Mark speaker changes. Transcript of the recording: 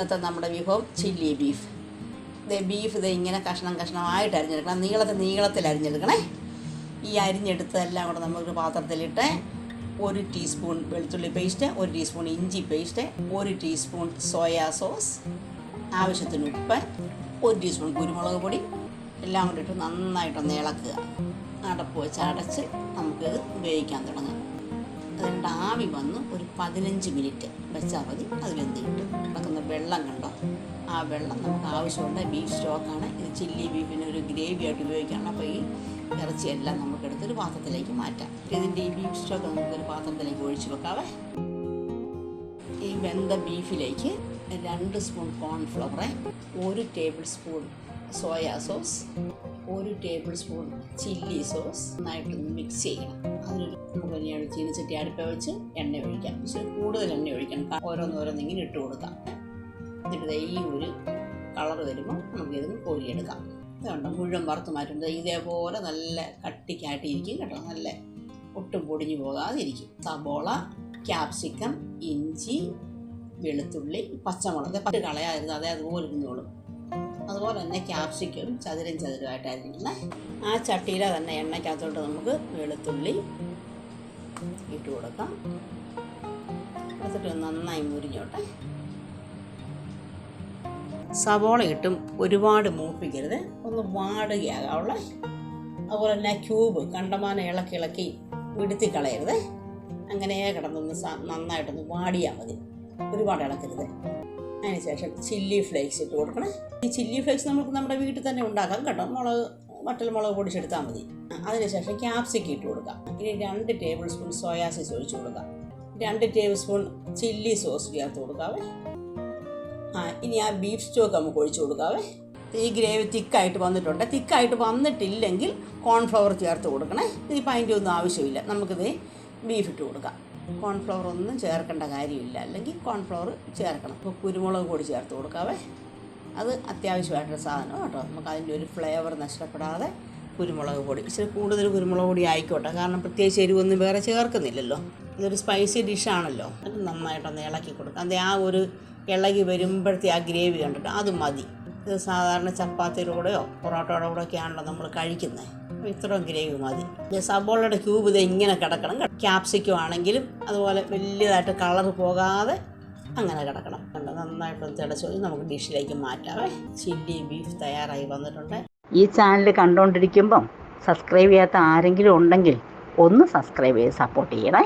Speaker 1: ഇന്നത്തെ നമ്മുടെ വിഭവം ചില്ലി ബീഫ്. ഇത് ബീഫ് ഇത് ഇങ്ങനെ കഷ്ണം കഷ്ണമായിട്ട് അരിഞ്ഞെടുക്കണം. നീളത്തിൽ നീളത്തിൽ അരിഞ്ഞെടുക്കണേ. ഈ അരിഞ്ഞെടുത്തതെല്ലാം കൂടെ നമുക്കൊരു പാത്രത്തിലിട്ട് ഒരു ടീസ്പൂൺ വെളുത്തുള്ളി പേസ്റ്റ് ഒരു ടീസ്പൂൺ ഇഞ്ചി പേസ്റ്റ് ഒരു ടീസ്പൂൺ സോയാ സോസ് ആവശ്യത്തിന് ഉപ്പ് ഒരു ടീസ്പൂൺ കുരുമുളക് പൊടി. എല്ലാം കൂടി ഇട്ട് നന്നായിട്ടൊന്ന് ഇളക്കുക. അടപ്പ് വെച്ച് അടച്ച് നമുക്കിത് ഉപയോഗിക്കാൻ തുടങ്ങാം. അതുകൊണ്ട് ആവി വന്ന് ഒരു പതിനഞ്ച് മിനിറ്റ് വെച്ചാൽ മതി. അതിലൊന്ന് കിട്ടും കിടക്കുന്ന വെള്ളം കണ്ടോ? ആ വെള്ളം നമുക്ക് ആവശ്യമുണ്ട് ബീഫ് സ്റ്റോക്കാണ്. ഇത് ചില്ലി ബീഫിന് ഒരു ഗ്രേവി ആയിട്ട് ഉപയോഗിക്കുകയാണ് അപ്പോൾ ഈ ഇറച്ചിയെല്ലാം നമുക്ക് ഒരു പാത്രത്തിലേക്ക് മാറ്റാം. ഇതിന്റെ ഈ ബീഫ് സ്റ്റോക്ക് നമുക്കൊരു പാത്രത്തിലേക്ക് ഒഴിച്ച് വെക്കാവേ. ഈ വെന്ത ബീഫിലേക്ക് രണ്ട് സ്പൂൺ കോൺഫ്ലവർ ഒരു ടേബിൾ സ്പൂൺ സോയാ സോസ് ഒരു ടേബിൾ സ്പൂൺ ചില്ലി സോസ് നന്നായിട്ടൊന്ന് മിക്സ് ചെയ്യണം. അതിനൊരു വലിയ ചീനച്ചട്ടി അടുപ്പ വെച്ച് എണ്ണ ഒഴിക്കാം. പക്ഷേ കൂടുതൽ എണ്ണ ഒഴിക്കണം. ഓരോന്നോരോന്ന് ഓരോന്നോരോന്നിങ്ങനെ ഇട്ട് കൊടുക്കാം. എന്നിട്ട് ഈ ഒരു കളർ വരുമ്പോൾ നമുക്കിത് കോരിയെടുക്കാം. ഇതുണ്ട് മുഴുവൻ വറുത്ത് മാറ്റുന്നത് ഇതേപോലെ നല്ല കട്ടിക്കായിട്ടിരിക്കും കേട്ടോ. നല്ല ഒട്ടും പൊടിഞ്ഞു പോകാതിരിക്കും. സബോള ക്യാപ്സിക്കം ഇഞ്ചി വെളുത്തുള്ളി പച്ചമുളക്. പട്ട് കളയാതിരുന്നത് അതേ അതുപോലെ ഇരുന്നോളും. അതുപോലെ തന്നെ ക്യാപ്സിക്കും ചതുരം ചതുരമായിട്ടായിരിക്കുന്നത്. ആ ചട്ടിയിലെ തന്നെ എണ്ണയ്ക്കകത്തോട്ട് നമുക്ക് വെളുത്തുള്ളി ഇട്ട് കൊടുക്കാം. എടുത്തിട്ട് നന്നായി മുരിഞ്ഞോട്ടെ. സവോള ഇട്ടും ഒരുപാട് മൂപ്പിക്കരുത്. ഒന്ന് വാടുകയാകാവുള്ള അതുപോലെ തന്നെ ക്യൂബ് കണ്ടമാനം ഇളക്കി ഇളക്കി വിടുത്തി കളയരുത് അങ്ങനെ കിടന്നൊന്ന് നന്നായിട്ടൊന്ന് വാടിയാൽ മതി. ഒരുപാട് ഇളക്കരുത്. അതിനുശേഷം ചില്ലി ഫ്ലേക്സ് ഇട്ട് കൊടുക്കണം. ഈ ചില്ലി ഫ്ലേക്സ് നമുക്ക് നമ്മുടെ വീട്ടിൽ തന്നെ ഉണ്ടാക്കാം കേട്ടോ. മുളക് വട്ടൽ മുളക് പൊടിച്ചെടുത്താൽ മതി. അതിനുശേഷം ക്യാപ്സിക്കം ഇട്ട് കൊടുക്കാം. ഇനി രണ്ട് ടേബിൾ സ്പൂൺ സോയാ സോസ് ഒഴിച്ച് കൊടുക്കാം. രണ്ട് ടേബിൾ സ്പൂൺ ചില്ലി സോസ് ചേർത്ത് കൊടുക്കാവേ. ആ ഇനി ആ ബീഫ് സ്റ്റോക്ക് നമുക്ക് ഒഴിച്ചു കൊടുക്കാവേ. ഈ ഗ്രേവി തിക്കായിട്ട് വന്നിട്ടുണ്ട്. തിക്കായിട്ട് വന്നിട്ടില്ലെങ്കിൽ കോൺഫ്ലവർ ചേർത്ത് കൊടുക്കണേ. ഇതിപ്പോൾ അതിന്റെ ഒന്നും ആവശ്യമില്ല. നമുക്കിത് ബീഫ് ഇട്ട് കൊടുക്കാം. കോൺഫ്ലവർ ഒന്നും ചേർക്കേണ്ട കാര്യമില്ല. അല്ലെങ്കിൽ കോൺഫ്ലവർ ചേർക്കണം. ഇപ്പോൾ കുരുമുളക് കൂടി ചേർത്ത് കൊടുക്കാവേ. അത് അത്യാവശ്യമായിട്ടൊരു സാധനം കേട്ടോ. നമുക്ക് അതിന്റെ ഒരു ഫ്ലേവർ നഷ്ടപ്പെടാതെ കുരുമുളക് പൊടി. ഇച്ചിരി കൂടുതൽ കുരുമുളക് പൊടി ആയിക്കോട്ടെ. കാരണം പ്രത്യേകിച്ച് എരിവൊന്നും വേറെ ചേർക്കുന്നില്ലല്ലോ. ഇതൊരു സ്പൈസി ഡിഷാണല്ലോ അത് നന്നായിട്ടൊന്ന് ഇളക്കി കൊടുക്കാം. അത് ആ ഒരു ഇളകി വരുമ്പോഴത്തെ ആ ഗ്രേവി കണ്ടിട്ട് അത് മതി. ഇത് സാധാരണ ചപ്പാത്തിയുടെ കൂടെയോ പൊറോട്ടയുടെ കൂടെയൊക്കെയാണല്ലോ നമ്മൾ കഴിക്കുന്നത്. അപ്പോൾ ഇത്രയും ഗ്രേവി മതി സബോളയുടെ ക്യൂബ് ഇത് ഇങ്ങനെ കിടക്കണം. ക്യാപ്സിക്കം ആണെങ്കിലും അതുപോലെ വലിയതായിട്ട് കളർ പോകാതെ അങ്ങനെ കിടക്കണം. കണ്ടോ? നന്നായിട്ടൊന്ന് തിളച്ച് നമുക്ക് ഡിഷിലേക്ക് മാറ്റാവേ ചില്ലി ബീഫ് തയ്യാറായി വന്നിട്ടുണ്ട്.
Speaker 2: ഈ ചാനൽ കണ്ടുകൊണ്ടിരിക്കുമ്പം സബ്സ്ക്രൈബ് ചെയ്യാത്ത ആരെങ്കിലും ഉണ്ടെങ്കിൽ ഒന്ന് സബ്സ്ക്രൈബ് ചെയ്ത് സപ്പോർട്ട് ചെയ്യണേ.